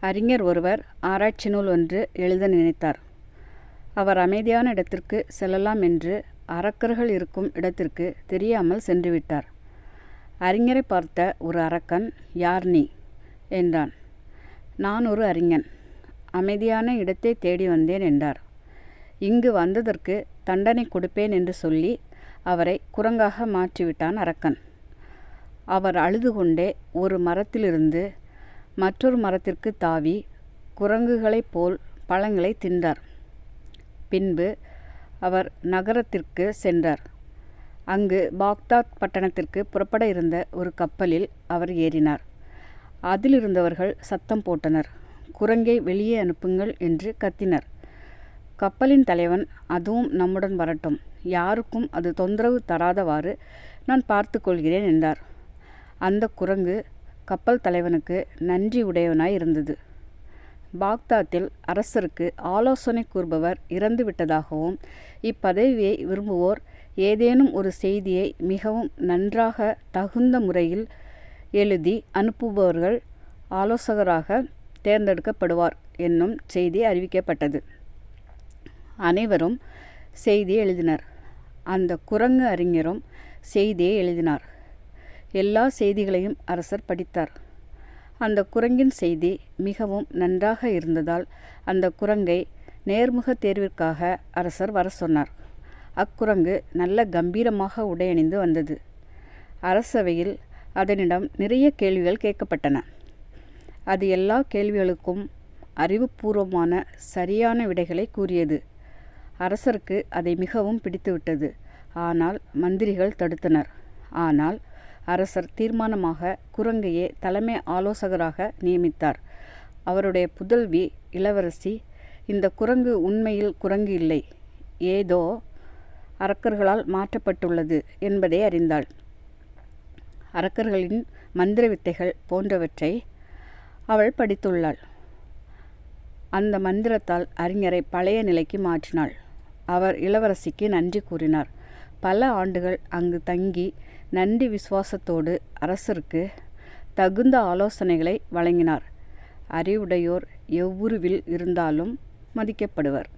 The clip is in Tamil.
அறிஞர் ஒருவர் ஆராய்ச்சி நூல் ஒன்று எழுத நினைத்தார். அவர் அமைதியான இடத்திற்கு செல்லலாம் என்று அரக்கர்கள் இருக்கும் இடத்திற்கு தெரியாமல் சென்றுவிட்டார். அறிஞரை பார்த்த ஒரு அரக்கன் யார் நீ? என்றான். நான் ஒரு அறிஞன். அமைதியான இடத்தை தேடி வந்தேன் என்றார். இங்கு வந்ததற்கு தண்டனை கொடுப்பேன் என்று சொல்லி அவரை குரங்காக மாற்றிவிட்டான் அரக்கன். அவர் அழுது கொண்டே ஒரு மரத்திலிருந்து மற்றொரு மரத்திற்கு தாவி குரங்குகளைப் போல் பழங்களை தின்றார். பின்பு அவர் நகரத்திற்கு சென்றார். அங்கு பாக்தாத் பட்டணத்திற்கு புறப்பட இருந்த ஒரு கப்பலில் அவர் ஏறினார். அதிலிருந்தவர்கள் சத்தம் போட்டனர். குரங்கை வெளியே அனுப்புங்கள் என்று கத்தினர். கப்பலின் தலைவன் அதுவும் நம்முடன் வரட்டும். யாருக்கும் அது தொந்தரவு தராதவாறு நான் பார்த்து கொள்கிறேன் என்றார். அந்த குரங்கு கப்பல் தலைவனுக்கு நன்றி உடையவனாய் இருந்தது. பாக்தாத்தில் அரசருக்கு ஆலோசனை கூறுபவர் இறந்து விட்டதாகவும் இப்பதவியை விரும்புவோர் ஏதேனும் ஒரு செய்தியை மிகவும் நன்றாக தகுந்த முறையில் எழுதி அனுப்புபவர்கள் ஆலோசகராக தேர்ந்தெடுக்கப்படுவார் என்னும் செய்தி அறிவிக்கப்பட்டது. அனைவரும் செய்தி எழுதினர். அந்த குரங்கு அறிஞரும் செய்தியை எழுதினார். எல்லா செய்திகளையும் அரசர் படித்தார். அந்த குரங்கின் செய்தி மிகவும் நன்றாக இருந்ததால் அந்த குரங்கை நேர்முக தேர்விற்காக அரசர் வர சொன்னார். அக்குரங்கு நல்ல கம்பீரமாக உடையணிந்து வந்தது. அரசவையில் அதனிடம் நிறைய கேள்விகள் கேட்கப்பட்டன. அது எல்லா கேள்விகளுக்கும் அறிவுபூர்வமான சரியான விடைகளை கூறியது. அரசருக்கு அதை மிகவும் பிடித்துவிட்டது. ஆனால் மந்திரிகள் தடுத்தனர். ஆனால் அரசர் தீர்மானமாக குரங்கையே தலைமை ஆலோசகராக நியமித்தார். அவருடைய புதல்வி இளவரசி இந்த குரங்கு உண்மையில் குரங்கு இல்லை ஏதோ அரக்கர்களால் மாற்றப்பட்டுள்ளது என்பதை அறிந்தாள். அரக்கர்களின் மந்திர வித்தைகள் போன்றவற்றை அவள் படித்துள்ளாள். அந்த மந்திரத்தால் அறிஞரை பழைய நிலைக்கு மாற்றினாள். அவர் இளவரசிக்கு நன்றி கூறினார். பல ஆண்டுகள் அங்கு தங்கி நன்றி விசுவாசத்தோடு அரசருக்கு தகுந்த ஆலோசனைகளை வழங்கினார். அறிவுடையோர் எவ்வுருவில் இருந்தாலும் மதிக்கப்படுவர்.